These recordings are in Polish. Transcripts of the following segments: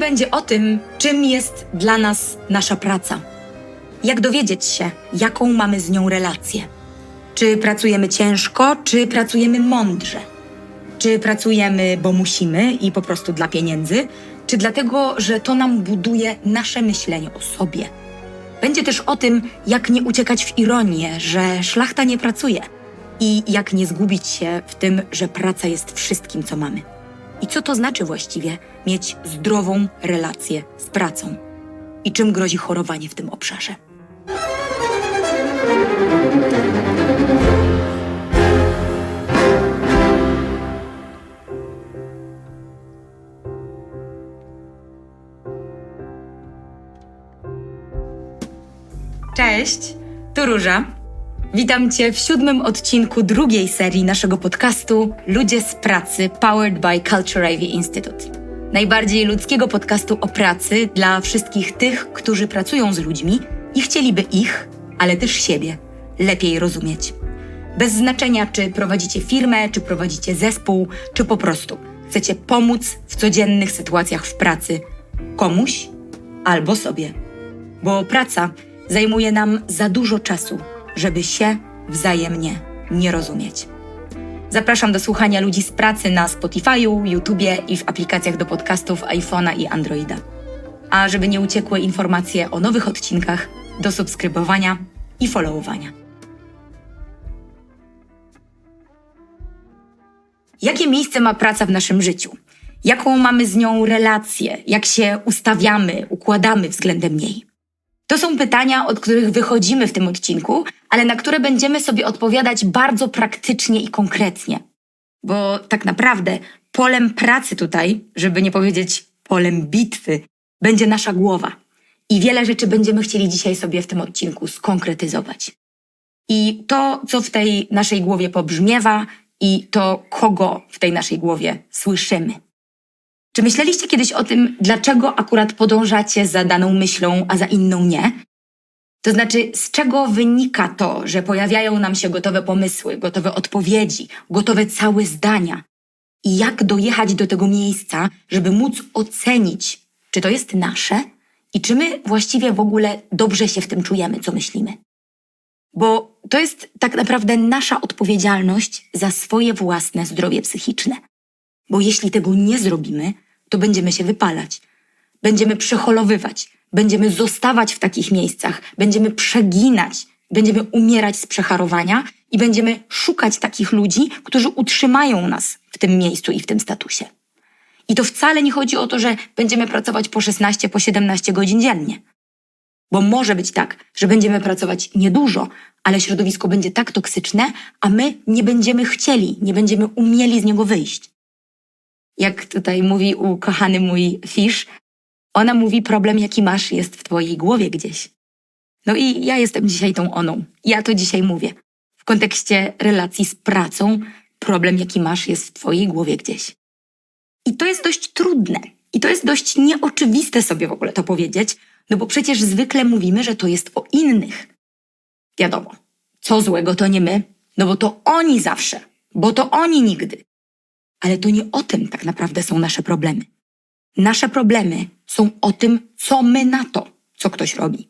będzie o tym, czym jest dla nas nasza praca. Jak dowiedzieć się, jaką mamy z nią relację. Czy pracujemy ciężko, czy pracujemy mądrze? Czy pracujemy, bo musimy i po prostu dla pieniędzy, czy dlatego, że to nam buduje nasze myślenie o sobie? Będzie też o tym, jak nie uciekać w ironię, że szlachta nie pracuje i jak nie zgubić się w tym, że praca jest wszystkim, co mamy. I co to znaczy właściwie mieć zdrową relację z pracą? I czym grozi chorowanie w tym obszarze? Cześć, tu Róża. Witam Cię w siódmym odcinku drugiej serii naszego podcastu Ludzie z pracy Powered by Culture Ivy Institute. Najbardziej ludzkiego podcastu o pracy dla wszystkich tych, którzy pracują z ludźmi i chcieliby ich, ale też siebie, lepiej rozumieć. Bez znaczenia, czy prowadzicie firmę, czy prowadzicie zespół, czy po prostu chcecie pomóc w codziennych sytuacjach w pracy komuś albo sobie. Bo praca zajmuje nam za dużo czasu, żeby się wzajemnie nie rozumieć. Zapraszam do słuchania ludzi z pracy na Spotify'u, YouTubie i w aplikacjach do podcastów iPhone'a i Androida. A żeby nie uciekły informacje o nowych odcinkach, do subskrybowania i followowania. Jakie miejsce ma praca w naszym życiu? Jaką mamy z nią relację? Jak się ustawiamy, układamy względem niej? To są pytania, od których wychodzimy w tym odcinku, ale na które będziemy sobie odpowiadać bardzo praktycznie i konkretnie. Bo tak naprawdę polem pracy tutaj, żeby nie powiedzieć polem bitwy, będzie nasza głowa. I wiele rzeczy będziemy chcieli dzisiaj sobie w tym odcinku skonkretyzować. I to, co w tej naszej głowie pobrzmiewa, i to, kogo w tej naszej głowie słyszymy. Czy myśleliście kiedyś o tym, dlaczego akurat podążacie za daną myślą, a za inną nie? To znaczy, z czego wynika to, że pojawiają nam się gotowe pomysły, gotowe odpowiedzi, gotowe całe zdania? I jak dojechać do tego miejsca, żeby móc ocenić, czy to jest nasze i czy my właściwie w ogóle dobrze się w tym czujemy, co myślimy? Bo to jest tak naprawdę nasza odpowiedzialność za swoje własne zdrowie psychiczne. Bo jeśli tego nie zrobimy, to będziemy się wypalać, będziemy przeholowywać, będziemy zostawać w takich miejscach, będziemy przeginać, będziemy umierać z przecharowania i będziemy szukać takich ludzi, którzy utrzymają nas w tym miejscu i w tym statusie. I to wcale nie chodzi o to, że będziemy pracować po 16, po 17 godzin dziennie. Bo może być tak, że będziemy pracować niedużo, ale środowisko będzie tak toksyczne, a my nie będziemy chcieli, nie będziemy umieli z niego wyjść. Jak tutaj mówi ukochany mój Fish, ona mówi, problem jaki masz jest w twojej głowie gdzieś. No i ja jestem dzisiaj tą oną. Ja to dzisiaj mówię. W kontekście relacji z pracą, problem jaki masz jest w twojej głowie gdzieś. I to jest dość trudne. I to jest dość nieoczywiste sobie w ogóle to powiedzieć, no bo przecież zwykle mówimy, że to jest o innych. Wiadomo, co złego to nie my, no bo to oni zawsze, bo to oni nigdy. Ale to nie o tym tak naprawdę są nasze problemy. Nasze problemy są o tym, co my na to, co ktoś robi.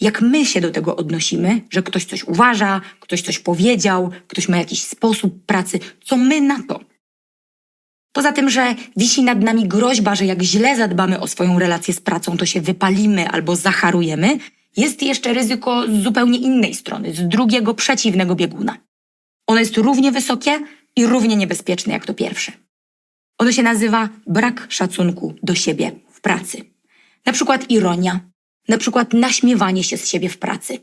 Jak my się do tego odnosimy, że ktoś coś uważa, ktoś coś powiedział, ktoś ma jakiś sposób pracy, co my na to. Poza tym, że wisi nad nami groźba, że jak źle zadbamy o swoją relację z pracą, to się wypalimy albo zacharujemy, jest jeszcze ryzyko z zupełnie innej strony, z drugiego przeciwnego bieguna. Ono jest równie wysokie i równie niebezpieczne jak to pierwsze. Ono się nazywa brak szacunku do siebie pracy. Na przykład ironia, na przykład naśmiewanie się z siebie w pracy.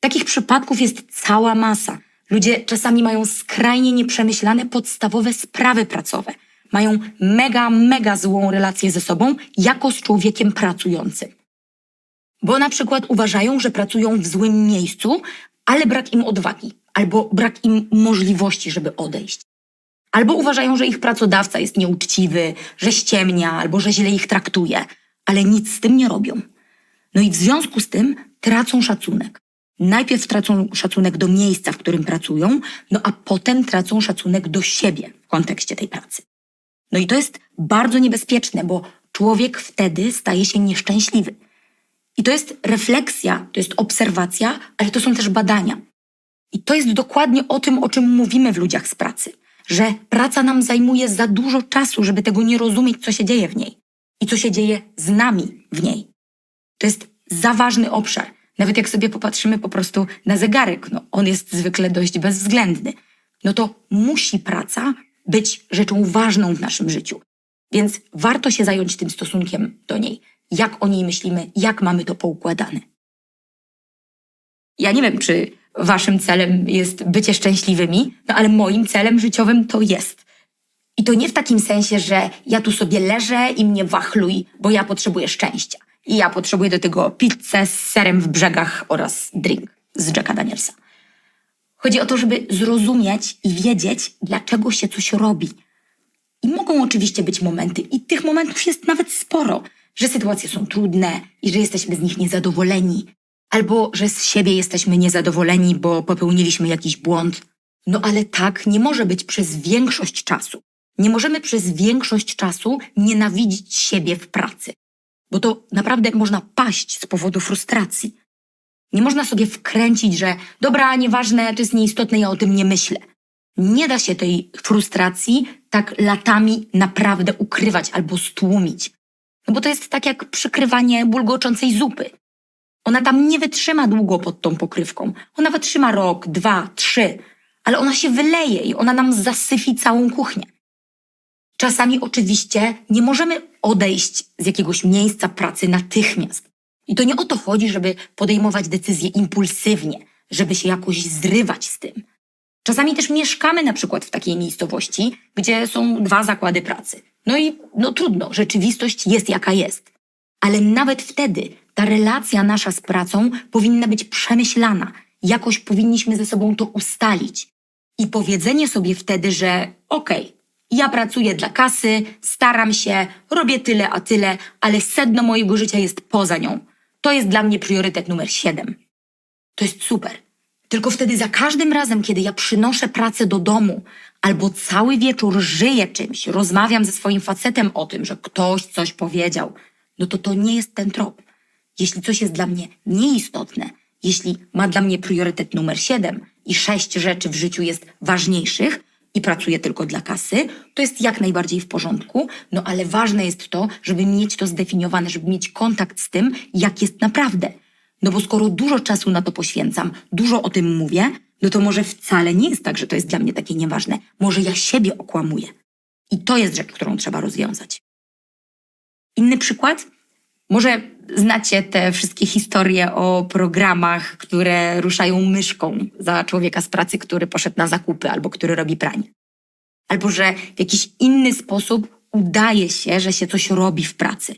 Takich przypadków jest cała masa. Ludzie czasami mają skrajnie nieprzemyślane podstawowe sprawy pracowe. Mają mega, mega złą relację ze sobą jako z człowiekiem pracującym. Bo na przykład uważają, że pracują w złym miejscu, ale brak im odwagi, albo brak im możliwości, żeby odejść. Albo uważają, że ich pracodawca jest nieuczciwy, że ściemnia, albo że źle ich traktuje, ale nic z tym nie robią. No i w związku z tym tracą szacunek. Najpierw tracą szacunek do miejsca, w którym pracują, no a potem tracą szacunek do siebie w kontekście tej pracy. No i to jest bardzo niebezpieczne, bo człowiek wtedy staje się nieszczęśliwy. I to jest refleksja, to jest obserwacja, ale to są też badania. I to jest dokładnie o tym, o czym mówimy w ludziach z pracy, że praca nam zajmuje za dużo czasu, żeby tego nie rozumieć, co się dzieje w niej i co się dzieje z nami w niej. To jest za ważny obszar. Nawet jak sobie popatrzymy po prostu na zegarek, no, on jest zwykle dość bezwzględny. No to musi praca być rzeczą ważną w naszym życiu. Więc warto się zająć tym stosunkiem do niej. Jak o niej myślimy, jak mamy to poukładane. Ja nie wiem, czy waszym celem jest bycie szczęśliwymi, no ale moim celem życiowym to jest. I to nie w takim sensie, że ja tu sobie leżę i mnie wachluj, bo ja potrzebuję szczęścia. I ja potrzebuję do tego pizzę z serem w brzegach oraz drink z Jacka Danielsa. Chodzi o to, żeby zrozumieć i wiedzieć, dlaczego się coś robi. I mogą oczywiście być momenty, i tych momentów jest nawet sporo, że sytuacje są trudne i że jesteśmy z nich niezadowoleni, albo że z siebie jesteśmy niezadowoleni, bo popełniliśmy jakiś błąd. No ale tak nie może być przez większość czasu. Nie możemy przez większość czasu nienawidzić siebie w pracy, bo to naprawdę można paść z powodu frustracji. Nie można sobie wkręcić, że dobra, nieważne, to jest nieistotne, ja o tym nie myślę. Nie da się tej frustracji tak latami naprawdę ukrywać albo stłumić. No bo to jest tak jak przykrywanie bulgoczącej zupy. Ona tam nie wytrzyma długo pod tą pokrywką. Ona wytrzyma rok, dwa, trzy, ale ona się wyleje i ona nam zasyfi całą kuchnię. Czasami oczywiście nie możemy odejść z jakiegoś miejsca pracy natychmiast. I to nie o to chodzi, żeby podejmować decyzje impulsywnie, żeby się jakoś zrywać z tym. Czasami też mieszkamy na przykład w takiej miejscowości, gdzie są dwa zakłady pracy. No i no trudno, rzeczywistość jest jaka jest. Ale nawet wtedy ta relacja nasza z pracą powinna być przemyślana. Jakoś powinniśmy ze sobą to ustalić. I powiedzenie sobie wtedy, że okej, okay, ja pracuję dla kasy, staram się, robię tyle a tyle, ale sedno mojego życia jest poza nią. To jest dla mnie priorytet numer 7. To jest super. Tylko wtedy za każdym razem, kiedy ja przynoszę pracę do domu albo cały wieczór żyję czymś, rozmawiam ze swoim facetem o tym, że ktoś coś powiedział, no to to nie jest ten trop. Jeśli coś jest dla mnie nieistotne, jeśli ma dla mnie priorytet numer 7 i sześć rzeczy w życiu jest ważniejszych, i pracuję tylko dla kasy, to jest jak najbardziej w porządku, no ale ważne jest to, żeby mieć to zdefiniowane, żeby mieć kontakt z tym, jak jest naprawdę. No bo skoro dużo czasu na to poświęcam, dużo o tym mówię, no to może wcale nie jest tak, że to jest dla mnie takie nieważne. Może ja siebie okłamuję. I to jest rzecz, którą trzeba rozwiązać. Inny przykład? Może znacie te wszystkie historie o programach, które ruszają myszką za człowieka z pracy, który poszedł na zakupy albo który robi pranie. Albo że w jakiś inny sposób udaje się, że się coś robi w pracy.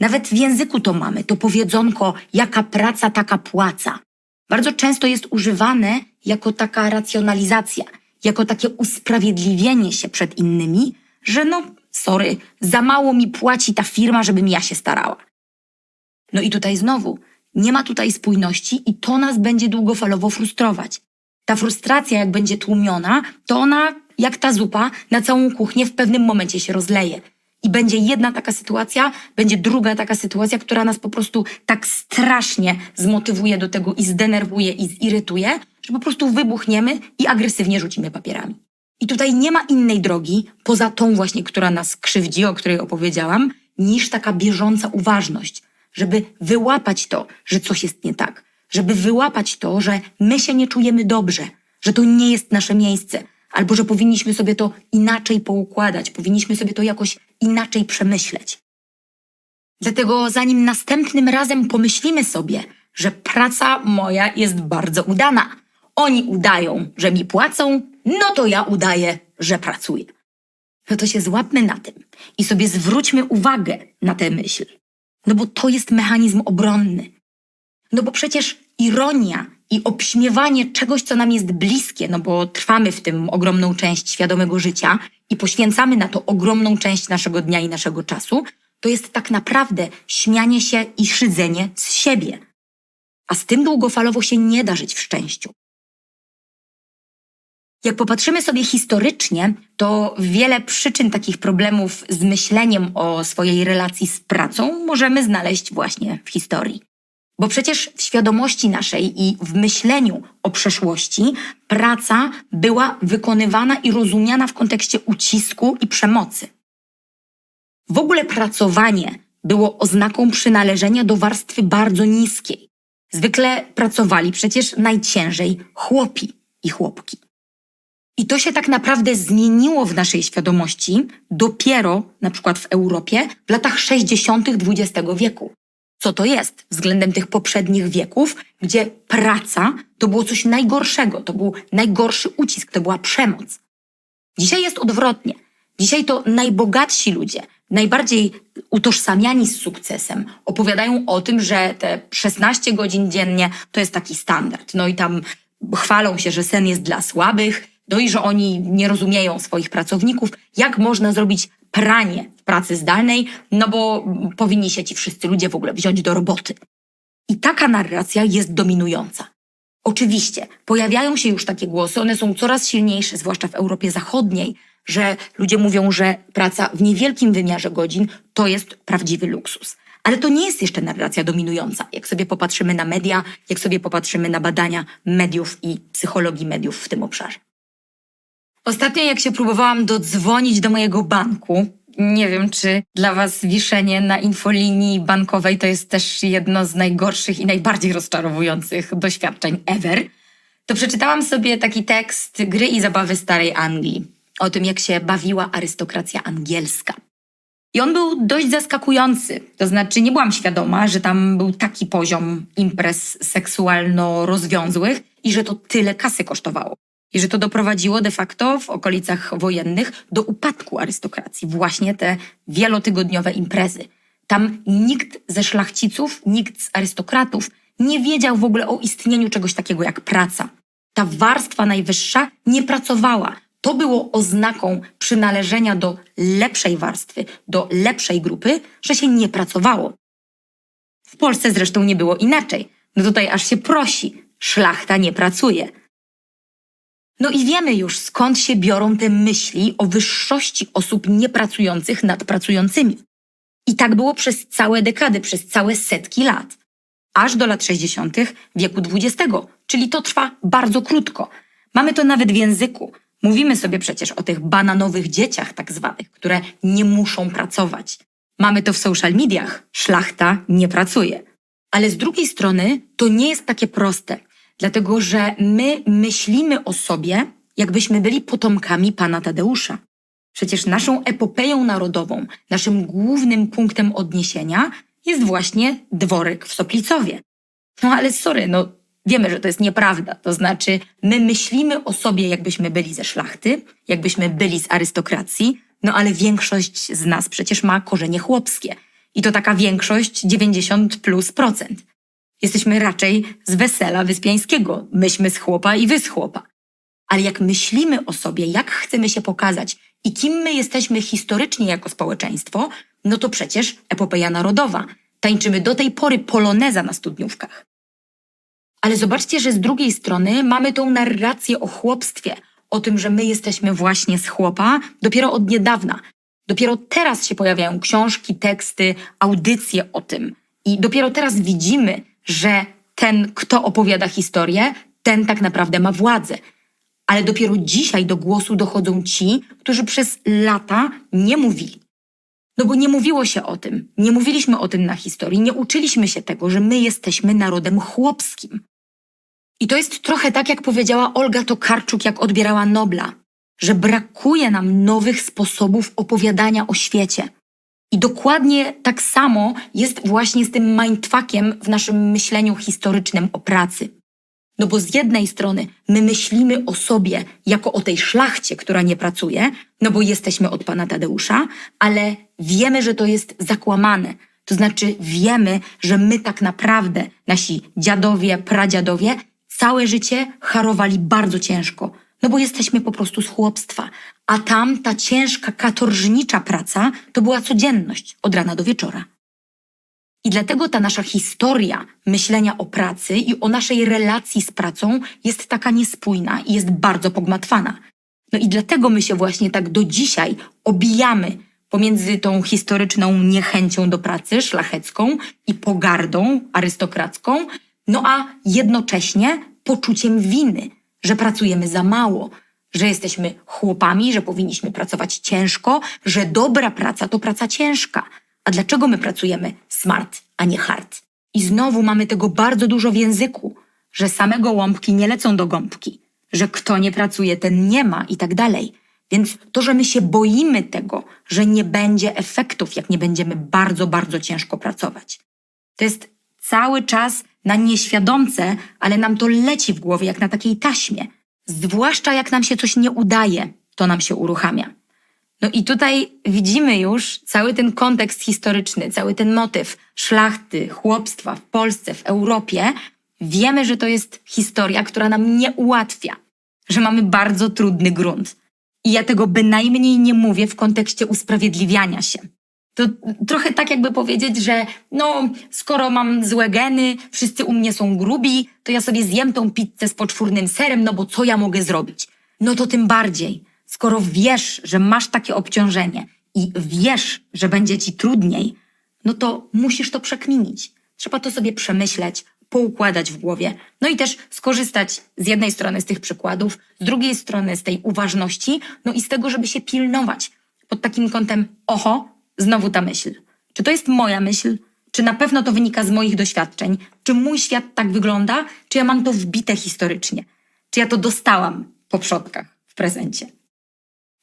Nawet w języku to mamy, to powiedzonko, jaka praca, taka płaca. Bardzo często jest używane jako taka racjonalizacja, jako takie usprawiedliwienie się przed innymi, że no, sorry, za mało mi płaci ta firma, żebym ja się starała. No i tutaj znowu, nie ma tutaj spójności i to nas będzie długofalowo frustrować. Ta frustracja, jak będzie tłumiona, to ona, jak ta zupa, na całą kuchnię w pewnym momencie się rozleje. I będzie jedna taka sytuacja, będzie druga taka sytuacja, która nas po prostu tak strasznie zmotywuje do tego i zdenerwuje i zirytuje, że po prostu wybuchniemy i agresywnie rzucimy papierami. I tutaj nie ma innej drogi, poza tą właśnie, która nas krzywdzi, o której opowiedziałam, niż taka bieżąca uważność, żeby wyłapać to, że coś jest nie tak, żeby wyłapać to, że my się nie czujemy dobrze, że to nie jest nasze miejsce, albo że powinniśmy sobie to inaczej poukładać, powinniśmy sobie to jakoś inaczej przemyśleć. Dlatego zanim następnym razem pomyślimy sobie, że praca moja jest bardzo udana, oni udają, że mi płacą, no to ja udaję, że pracuję. No to się złapmy na tym i sobie zwróćmy uwagę na tę myśl. No bo to jest mechanizm obronny. No bo przecież ironia i obśmiewanie czegoś, co nam jest bliskie, no bo trwamy w tym ogromną część świadomego życia i poświęcamy na to ogromną część naszego dnia i naszego czasu, to jest tak naprawdę śmianie się i szydzenie z siebie. A z tym długofalowo się nie da żyć w szczęściu. Jak popatrzymy sobie historycznie, to wiele przyczyn takich problemów z myśleniem o swojej relacji z pracą możemy znaleźć właśnie w historii. Bo przecież w świadomości naszej i w myśleniu o przeszłości praca była wykonywana i rozumiana w kontekście ucisku i przemocy. W ogóle pracowanie było oznaką przynależenia do warstwy bardzo niskiej. Zwykle pracowali przecież najciężej chłopi i chłopki. I to się tak naprawdę zmieniło w naszej świadomości dopiero, na przykład w Europie, w latach 60. XX wieku. Co to jest względem tych poprzednich wieków, gdzie praca to było coś najgorszego, to był najgorszy ucisk, to była przemoc. Dzisiaj jest odwrotnie. Dzisiaj to najbogatsi ludzie, najbardziej utożsamiani z sukcesem, opowiadają o tym, że te 16 godzin dziennie to jest taki standard. No i tam chwalą się, że sen jest dla słabych, no i że oni nie rozumieją swoich pracowników, jak można zrobić pranie w pracy zdalnej, no bo powinni się ci wszyscy ludzie w ogóle wziąć do roboty. I taka narracja jest dominująca. Oczywiście pojawiają się już takie głosy, one są coraz silniejsze, zwłaszcza w Europie Zachodniej, że ludzie mówią, że praca w niewielkim wymiarze godzin to jest prawdziwy luksus. Ale to nie jest jeszcze narracja dominująca. Jak sobie popatrzymy na media, jak sobie popatrzymy na badania mediów i psychologii mediów w tym obszarze. Ostatnio, jak się próbowałam dodzwonić do mojego banku, nie wiem, czy dla Was wiszenie na infolinii bankowej to jest też jedno z najgorszych i najbardziej rozczarowujących doświadczeń ever, to przeczytałam sobie taki tekst Gry i zabawy starej Anglii o tym, jak się bawiła arystokracja angielska. I on był dość zaskakujący. To znaczy, nie byłam świadoma, że tam był taki poziom imprez seksualno-rozwiązłych i że to tyle kasy kosztowało. I że to doprowadziło de facto w okolicach wojennych do upadku arystokracji. Właśnie te wielotygodniowe imprezy. Tam nikt ze szlachciców, nikt z arystokratów nie wiedział w ogóle o istnieniu czegoś takiego jak praca. Ta warstwa najwyższa nie pracowała. To było oznaką przynależenia do lepszej warstwy, do lepszej grupy, że się nie pracowało. W Polsce zresztą nie było inaczej. No tutaj aż się prosi, szlachta nie pracuje. No i wiemy już, skąd się biorą te myśli o wyższości osób niepracujących nad pracującymi. I tak było przez całe dekady, przez całe setki lat. Aż do lat 60. wieku XX, czyli to trwa bardzo krótko. Mamy to nawet w języku. Mówimy sobie przecież o tych bananowych dzieciach, tak zwanych, które nie muszą pracować. Mamy to w social mediach. Szlachta nie pracuje. Ale z drugiej strony to nie jest takie proste, dlatego że my myślimy o sobie, jakbyśmy byli potomkami pana Tadeusza. Przecież naszą epopeją narodową, naszym głównym punktem odniesienia jest właśnie dworek w Soplicowie. No ale sorry, no wiemy, że to jest nieprawda. To znaczy, my myślimy o sobie, jakbyśmy byli ze szlachty, jakbyśmy byli z arystokracji, no ale większość z nas przecież ma korzenie chłopskie. I to taka większość 90 plus procent. Jesteśmy raczej z wesela wyspiańskiego. Myśmy z chłopa i wy z chłopa. Ale jak myślimy o sobie, jak chcemy się pokazać i kim my jesteśmy historycznie jako społeczeństwo, no to przecież epopeja narodowa. Tańczymy do tej pory poloneza na studniówkach. Ale zobaczcie, że z drugiej strony mamy tą narrację o chłopstwie, o tym, że my jesteśmy właśnie z chłopa dopiero od niedawna. Dopiero teraz się pojawiają książki, teksty, audycje o tym. I dopiero teraz widzimy, że ten, kto opowiada historię, ten tak naprawdę ma władzę. Ale dopiero dzisiaj do głosu dochodzą ci, którzy przez lata nie mówili. No bo nie mówiło się o tym, nie mówiliśmy o tym na historii, nie uczyliśmy się tego, że my jesteśmy narodem chłopskim. I to jest trochę tak, jak powiedziała Olga Tokarczuk, jak odbierała Nobla, że brakuje nam nowych sposobów opowiadania o świecie. I dokładnie tak samo jest właśnie z tym mindfuckiem w naszym myśleniu historycznym o pracy. No bo z jednej strony my myślimy o sobie jako o tej szlachcie, która nie pracuje, no bo jesteśmy od pana Tadeusza, ale wiemy, że to jest zakłamane. To znaczy wiemy, że my tak naprawdę, nasi dziadowie, pradziadowie, całe życie harowali bardzo ciężko, no bo jesteśmy po prostu z chłopstwa. A tam ta ciężka, katorżnicza praca to była codzienność od rana do wieczora. I dlatego ta nasza historia myślenia o pracy i o naszej relacji z pracą jest taka niespójna i jest bardzo pogmatwana. No i dlatego my się właśnie tak do dzisiaj obijamy pomiędzy tą historyczną niechęcią do pracy, szlachecką i pogardą arystokracką, no a jednocześnie poczuciem winy, że pracujemy za mało, że jesteśmy chłopami, że powinniśmy pracować ciężko, że dobra praca to praca ciężka. A dlaczego my pracujemy smart, a nie hard? I znowu mamy tego bardzo dużo w języku, że same gołąbki nie lecą do gąbki, że kto nie pracuje, ten nie ma i tak dalej. Więc to, że my się boimy tego, że nie będzie efektów, jak nie będziemy bardzo, bardzo ciężko pracować. To jest cały czas na nieświadomce, ale nam to leci w głowie jak na takiej taśmie. Zwłaszcza jak nam się coś nie udaje, to nam się uruchamia. No i tutaj widzimy już cały ten kontekst historyczny, cały ten motyw szlachty, chłopstwa w Polsce, w Europie. Wiemy, że to jest historia, która nam nie ułatwia, że mamy bardzo trudny grunt. I ja tego bynajmniej nie mówię w kontekście usprawiedliwiania się. To trochę tak, jakby powiedzieć, że no, skoro mam złe geny, wszyscy u mnie są grubi, to ja sobie zjem tą pizzę z poczwórnym serem, no bo co ja mogę zrobić? No to tym bardziej, skoro wiesz, że masz takie obciążenie i wiesz, że będzie ci trudniej, no to musisz to przekminić. Trzeba to sobie przemyśleć, poukładać w głowie. No i też skorzystać z jednej strony z tych przykładów, z drugiej strony z tej uważności, no i z tego, żeby się pilnować. Pod takim kątem, oho, znowu ta myśl. Czy to jest moja myśl? Czy na pewno to wynika z moich doświadczeń? Czy mój świat tak wygląda? Czy ja mam to wbite historycznie? Czy ja to dostałam po przodkach w prezencie?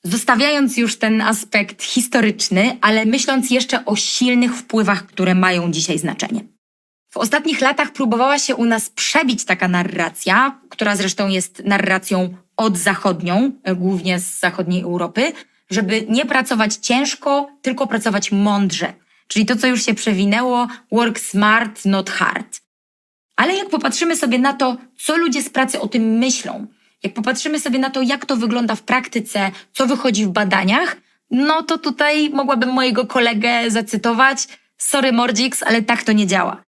Zostawiając już ten aspekt historyczny, ale myśląc jeszcze o silnych wpływach, które mają dzisiaj znaczenie. W ostatnich latach próbowała się u nas przebić taka narracja, która zresztą jest narracją odzachodnią, e, głównie z zachodniej Europy, żeby nie pracować ciężko, tylko pracować mądrze. Czyli to, co już się przewinęło, work smart, not hard. Ale jak popatrzymy sobie na to, co ludzie z pracy o tym myślą, jak popatrzymy sobie na to, jak to wygląda w praktyce, co wychodzi w badaniach, no to tutaj mogłabym mojego kolegę zacytować. Sorry, Mordix, ale tak to nie działa.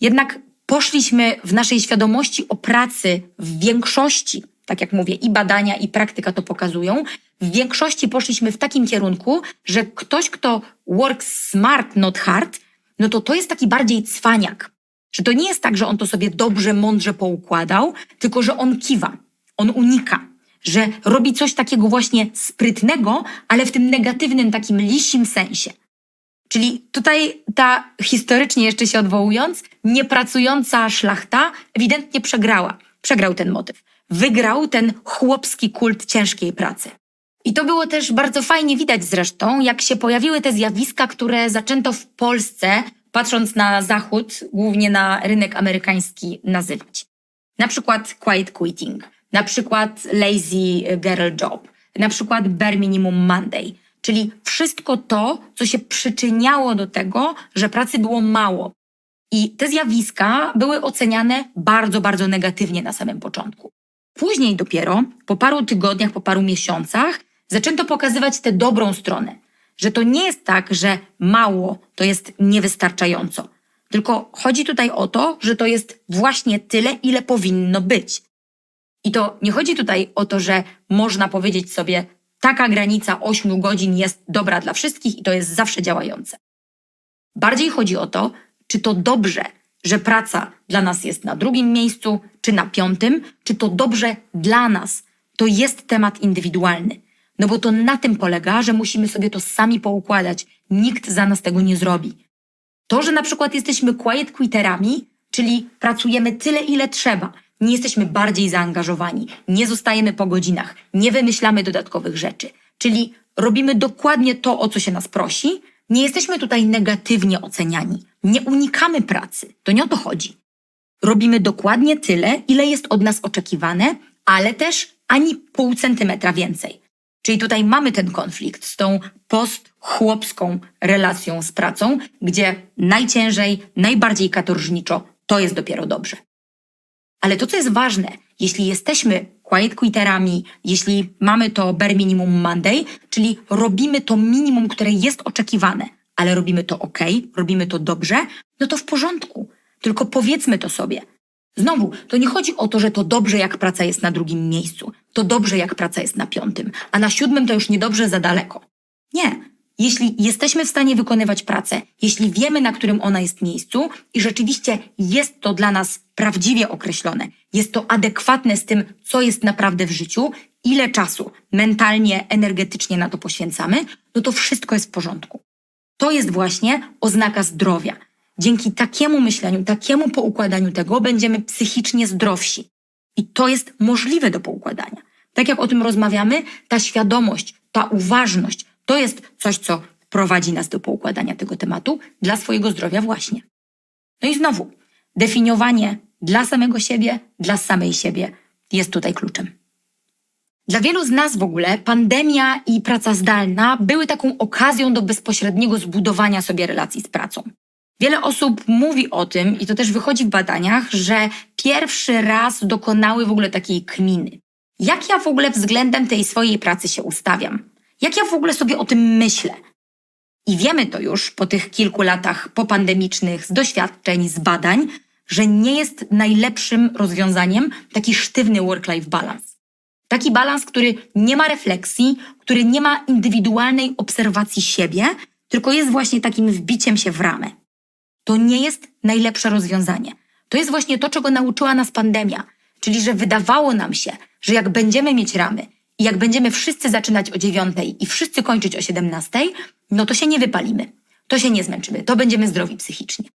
Jednak poszliśmy w naszej świadomości o pracy w większości, tak jak mówię, i badania, i praktyka to pokazują, w większości poszliśmy w takim kierunku, że ktoś, kto works smart, not hard, no to to jest taki bardziej cwaniak. Że to nie jest tak, że on to sobie dobrze, mądrze poukładał, tylko że on kiwa, on unika, że robi coś takiego właśnie sprytnego, ale w tym negatywnym, takim lisim sensie. Czyli tutaj ta historycznie jeszcze się odwołując, niepracująca szlachta ewidentnie przegrała. Przegrał ten motyw. Wygrał ten chłopski kult ciężkiej pracy. I to było też bardzo fajnie widać zresztą, jak się pojawiły te zjawiska, które zaczęto w Polsce, patrząc na Zachód, głównie na rynek amerykański, nazywać. Na przykład quiet quitting, na przykład lazy girl job, na przykład bare minimum Monday, czyli wszystko to, co się przyczyniało do tego, że pracy było mało. I te zjawiska były oceniane bardzo, bardzo negatywnie na samym początku. Później dopiero, po paru tygodniach, po paru miesiącach, zaczęto pokazywać tę dobrą stronę, że to nie jest tak, że mało to jest niewystarczająco. Tylko chodzi tutaj o to, że to jest właśnie tyle, ile powinno być. I to nie chodzi tutaj o to, że można powiedzieć sobie, taka granica 8 godzin jest dobra dla wszystkich i to jest zawsze działające. Bardziej chodzi o to, czy to dobrze, że praca dla nas jest na drugim miejscu, czy na piątym, czy to dobrze dla nas. To jest temat indywidualny. No bo to na tym polega, że musimy sobie to sami poukładać. Nikt za nas tego nie zrobi. To, że na przykład jesteśmy quiet quitterami, czyli pracujemy tyle, ile trzeba, nie jesteśmy bardziej zaangażowani, nie zostajemy po godzinach, nie wymyślamy dodatkowych rzeczy, czyli robimy dokładnie to, o co się nas prosi, nie jesteśmy tutaj negatywnie oceniani, nie unikamy pracy, to nie o to chodzi. Robimy dokładnie tyle, ile jest od nas oczekiwane, ale też ani pół centymetra więcej. Czyli tutaj mamy ten konflikt z tą postchłopską relacją z pracą, gdzie najciężej, najbardziej katorżniczo to jest dopiero dobrze. Ale to, co jest ważne, jeśli jesteśmy quiet quitterami, jeśli mamy to bare minimum Monday, czyli robimy to minimum, które jest oczekiwane, ale robimy to ok, robimy to dobrze, no to w porządku. Tylko powiedzmy to sobie. Znowu, to nie chodzi o to, że to dobrze, jak praca jest na drugim miejscu. To dobrze, jak praca jest na piątym, a na siódmym to już niedobrze za daleko. Nie. Jeśli jesteśmy w stanie wykonywać pracę, jeśli wiemy, na którym ona jest miejscu i rzeczywiście jest to dla nas prawdziwie określone, jest to adekwatne z tym, co jest naprawdę w życiu, ile czasu mentalnie, energetycznie na to poświęcamy, no to wszystko jest w porządku. To jest właśnie oznaka zdrowia. Dzięki takiemu myśleniu, takiemu poukładaniu tego będziemy psychicznie zdrowsi. I to jest możliwe do poukładania. Tak jak o tym rozmawiamy, ta świadomość, ta uważność to jest coś, co prowadzi nas do poukładania tego tematu dla swojego zdrowia właśnie. No i znowu, definiowanie dla samego siebie, dla samej siebie jest tutaj kluczem. Dla wielu z nas w ogóle pandemia i praca zdalna były taką okazją do bezpośredniego zbudowania sobie relacji z pracą. Wiele osób mówi o tym, i to też wychodzi w badaniach, że pierwszy raz dokonały w ogóle takiej kminy. Jak ja w ogóle względem tej swojej pracy się ustawiam? Jak ja w ogóle sobie o tym myślę? I wiemy to już po tych kilku latach popandemicznych, z doświadczeń, z badań, że nie jest najlepszym rozwiązaniem taki sztywny work-life balance. Taki balans, który nie ma refleksji, który nie ma indywidualnej obserwacji siebie, tylko jest właśnie takim wbiciem się w ramę. To nie jest najlepsze rozwiązanie. To jest właśnie to, czego nauczyła nas pandemia. Czyli, że wydawało nam się, że jak będziemy mieć ramy i jak będziemy wszyscy zaczynać o dziewiątej i wszyscy kończyć o siedemnastej, no to się nie wypalimy. To się nie zmęczymy. To będziemy zdrowi psychicznie.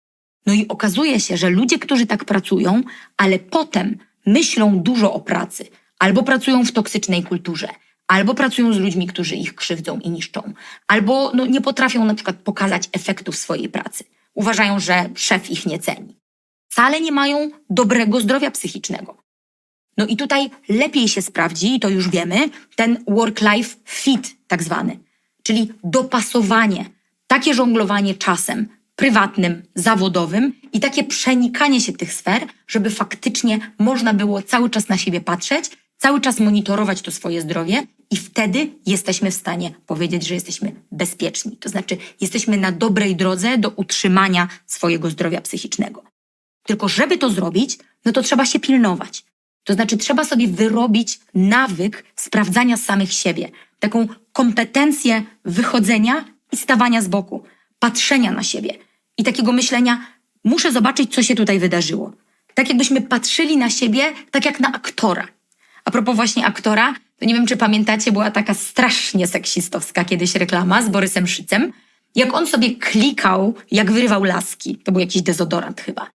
No i okazuje się, że ludzie, którzy tak pracują, ale potem myślą dużo o pracy, albo pracują w toksycznej kulturze, albo pracują z ludźmi, którzy ich krzywdzą i niszczą, albo no, nie potrafią na przykład pokazać efektów swojej pracy. Uważają, że szef ich nie ceni. Wcale nie mają dobrego zdrowia psychicznego. No i tutaj lepiej się sprawdzi, to już wiemy, ten work-life fit tak zwany, czyli dopasowanie, takie żonglowanie czasem prywatnym, zawodowym i takie przenikanie się tych sfer, żeby faktycznie można było cały czas na siebie patrzeć, cały czas monitorować to swoje zdrowie i wtedy jesteśmy w stanie powiedzieć, że jesteśmy bezpieczni. To znaczy, jesteśmy na dobrej drodze do utrzymania swojego zdrowia psychicznego. Tylko, żeby to zrobić, no to trzeba się pilnować. To znaczy, trzeba sobie wyrobić nawyk sprawdzania samych siebie, taką kompetencję wychodzenia i stawania z boku, patrzenia na siebie i takiego myślenia, muszę zobaczyć, co się tutaj wydarzyło. Tak jakbyśmy patrzyli na siebie, tak jak na aktora. A propos właśnie aktora, to nie wiem, czy pamiętacie, była taka strasznie seksistowska kiedyś reklama z Borysem Szycem, jak on sobie klikał, jak wyrywał laski. To był jakiś dezodorant chyba.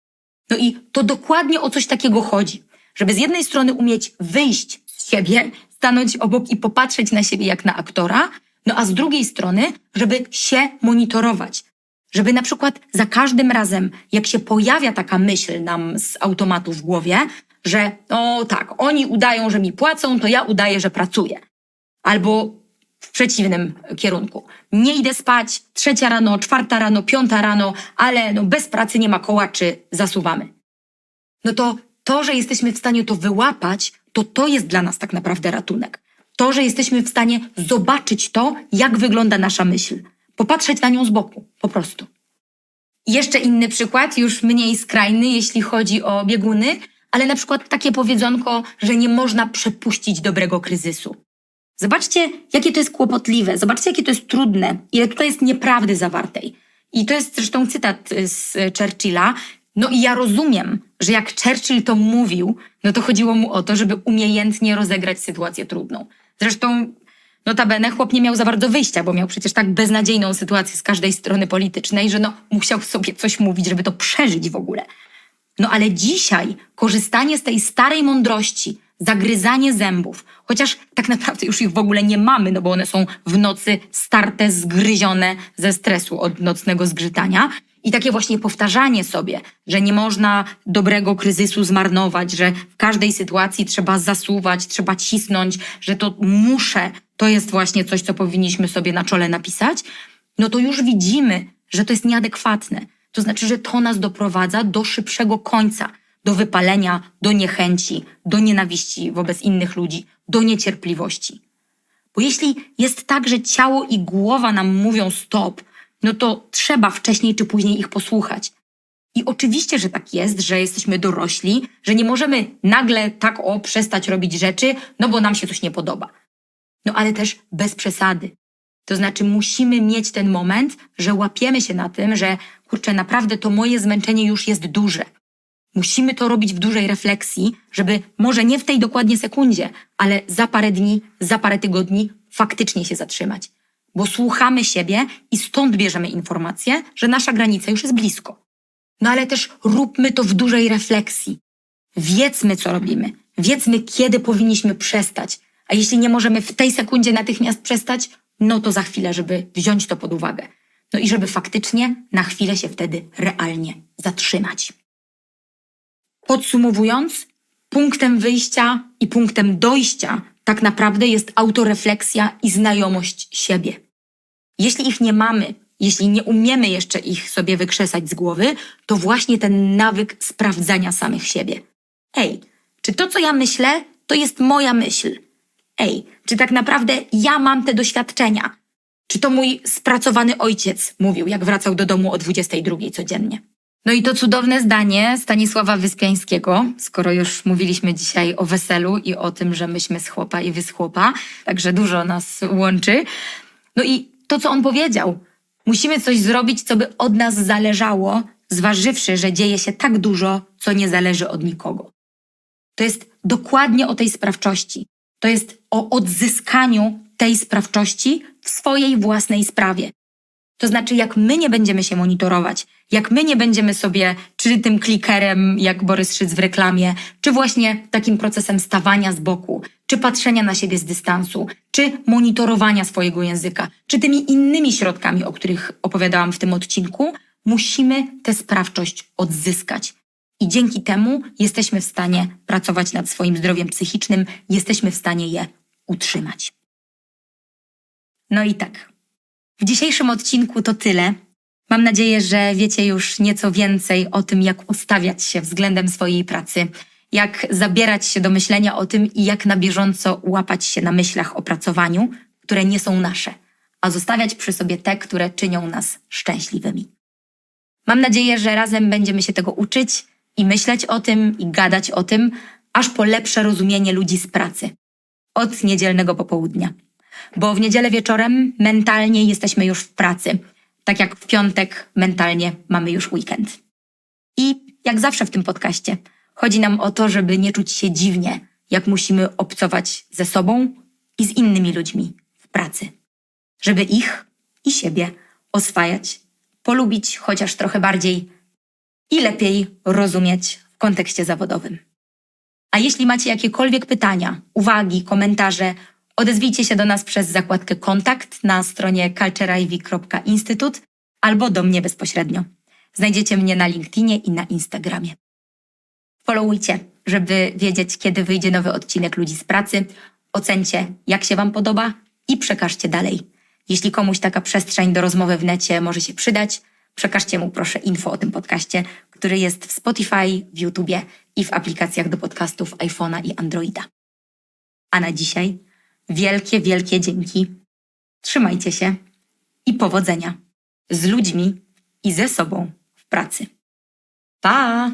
No i to dokładnie o coś takiego chodzi. Żeby z jednej strony umieć wyjść z siebie, stanąć obok i popatrzeć na siebie jak na aktora, no a z drugiej strony, żeby się monitorować. Żeby na przykład za każdym razem, jak się pojawia taka myśl nam z automatu w głowie, że no tak, oni udają, że mi płacą, to ja udaję, że pracuję. Albo w przeciwnym kierunku. Nie idę spać, trzecia rano, czwarta rano, piąta rano, ale no bez pracy nie ma kołaczy, zasuwamy. No to to, że jesteśmy w stanie to wyłapać, to to jest dla nas tak naprawdę ratunek. To, że jesteśmy w stanie zobaczyć to, jak wygląda nasza myśl. Popatrzeć na nią z boku, po prostu. Jeszcze inny przykład, już mniej skrajny, jeśli chodzi o bieguny, ale na przykład takie powiedzonko, że nie można przepuścić dobrego kryzysu. Zobaczcie, jakie to jest kłopotliwe, zobaczcie, jakie to jest trudne, ile tutaj jest nieprawdy zawartej. I to jest zresztą cytat z Churchilla. No i ja rozumiem, że jak Churchill to mówił, no to chodziło mu o to, żeby umiejętnie rozegrać sytuację trudną. Zresztą Notabene chłop nie miał za bardzo wyjścia, bo miał przecież tak beznadziejną sytuację z każdej strony politycznej, że no musiał sobie coś mówić, żeby to przeżyć w ogóle. No ale dzisiaj korzystanie z tej starej mądrości, zagryzanie zębów, chociaż tak naprawdę już ich w ogóle nie mamy, no bo one są w nocy starte, zgryzione ze stresu od nocnego zgrzytania. I takie właśnie powtarzanie sobie, że nie można dobrego kryzysu zmarnować, że w każdej sytuacji trzeba zasuwać, trzeba cisnąć, że to muszę, to jest właśnie coś, co powinniśmy sobie na czole napisać, no to już widzimy, że to jest nieadekwatne to znaczy, że to nas doprowadza do szybszego końca, do wypalenia, do niechęci, do nienawiści wobec innych ludzi, do niecierpliwości. Bo jeśli jest tak, że ciało i głowa nam mówią stop, no to trzeba wcześniej czy później ich posłuchać. I oczywiście, że tak jest, że jesteśmy dorośli, że nie możemy nagle tak o przestać robić rzeczy, no bo nam się coś nie podoba. No ale też bez przesady. To znaczy, musimy mieć ten moment, że łapiemy się na tym, że kurczę, naprawdę to moje zmęczenie już jest duże. Musimy to robić w dużej refleksji, żeby może nie w tej dokładnie sekundzie, ale za parę dni, za parę tygodni faktycznie się zatrzymać. Bo słuchamy siebie i stąd bierzemy informację, że nasza granica już jest blisko. No ale też róbmy to w dużej refleksji. Wiedzmy, co robimy. Wiedzmy, kiedy powinniśmy przestać. A jeśli nie możemy w tej sekundzie natychmiast przestać, no to za chwilę, żeby wziąć to pod uwagę. No i żeby faktycznie na chwilę się wtedy realnie zatrzymać. Podsumowując, punktem wyjścia i punktem dojścia tak naprawdę jest autorefleksja i znajomość siebie. Jeśli ich nie mamy, jeśli nie umiemy jeszcze ich sobie wykrzesać z głowy, to właśnie ten nawyk sprawdzania samych siebie. Ej, czy to, co ja myślę, to jest moja myśl? Ej, czy tak naprawdę ja mam te doświadczenia? Czy to mój spracowany ojciec mówił, jak wracał do domu o 22 codziennie? No i to cudowne zdanie Stanisława Wyspiańskiego, skoro już mówiliśmy dzisiaj o weselu i o tym, że myśmy z chłopa i wy z chłopa, także dużo nas łączy. No i to, co on powiedział, musimy coś zrobić, co by od nas zależało, zważywszy, że dzieje się tak dużo, co nie zależy od nikogo. To jest dokładnie o tej sprawczości. To jest o odzyskaniu tej sprawczości w swojej własnej sprawie. To znaczy, jak my nie będziemy się monitorować, jak my nie będziemy sobie, czy tym klikerem, jak Borys Szyc w reklamie, czy właśnie takim procesem stawania z boku, czy patrzenia na siebie z dystansu, czy monitorowania swojego języka, czy tymi innymi środkami, o których opowiadałam w tym odcinku, musimy tę sprawczość odzyskać. I dzięki temu jesteśmy w stanie pracować nad swoim zdrowiem psychicznym, jesteśmy w stanie je utrzymać. No i tak. W dzisiejszym odcinku to tyle. Mam nadzieję, że wiecie już nieco więcej o tym, jak ustawiać się względem swojej pracy, jak zabierać się do myślenia o tym i jak na bieżąco łapać się na myślach o pracowaniu, które nie są nasze, a zostawiać przy sobie te, które czynią nas szczęśliwymi. Mam nadzieję, że razem będziemy się tego uczyć i myśleć o tym i gadać o tym, aż po lepsze rozumienie ludzi z pracy. Od niedzielnego popołudnia. Bo w niedzielę wieczorem mentalnie jesteśmy już w pracy, tak jak w piątek mentalnie mamy już weekend. I jak zawsze w tym podcaście, chodzi nam o to, żeby nie czuć się dziwnie, jak musimy obcować ze sobą i z innymi ludźmi w pracy. Żeby ich i siebie oswajać, polubić chociaż trochę bardziej i lepiej rozumieć w kontekście zawodowym. A jeśli macie jakiekolwiek pytania, uwagi, komentarze, odezwijcie się do nas przez zakładkę kontakt na stronie cultureiv.instytut albo do mnie bezpośrednio. Znajdziecie mnie na LinkedInie i na Instagramie. Followujcie, żeby wiedzieć, kiedy wyjdzie nowy odcinek Ludzi z Pracy. Ocencie, jak się Wam podoba i przekażcie dalej. Jeśli komuś taka przestrzeń do rozmowy w necie może się przydać, przekażcie mu proszę info o tym podcaście, który jest w Spotify, w YouTubie i w aplikacjach do podcastów iPhone'a i Androida. A na dzisiaj wielkie, wielkie dzięki. Trzymajcie się i powodzenia z ludźmi i ze sobą w pracy. Pa!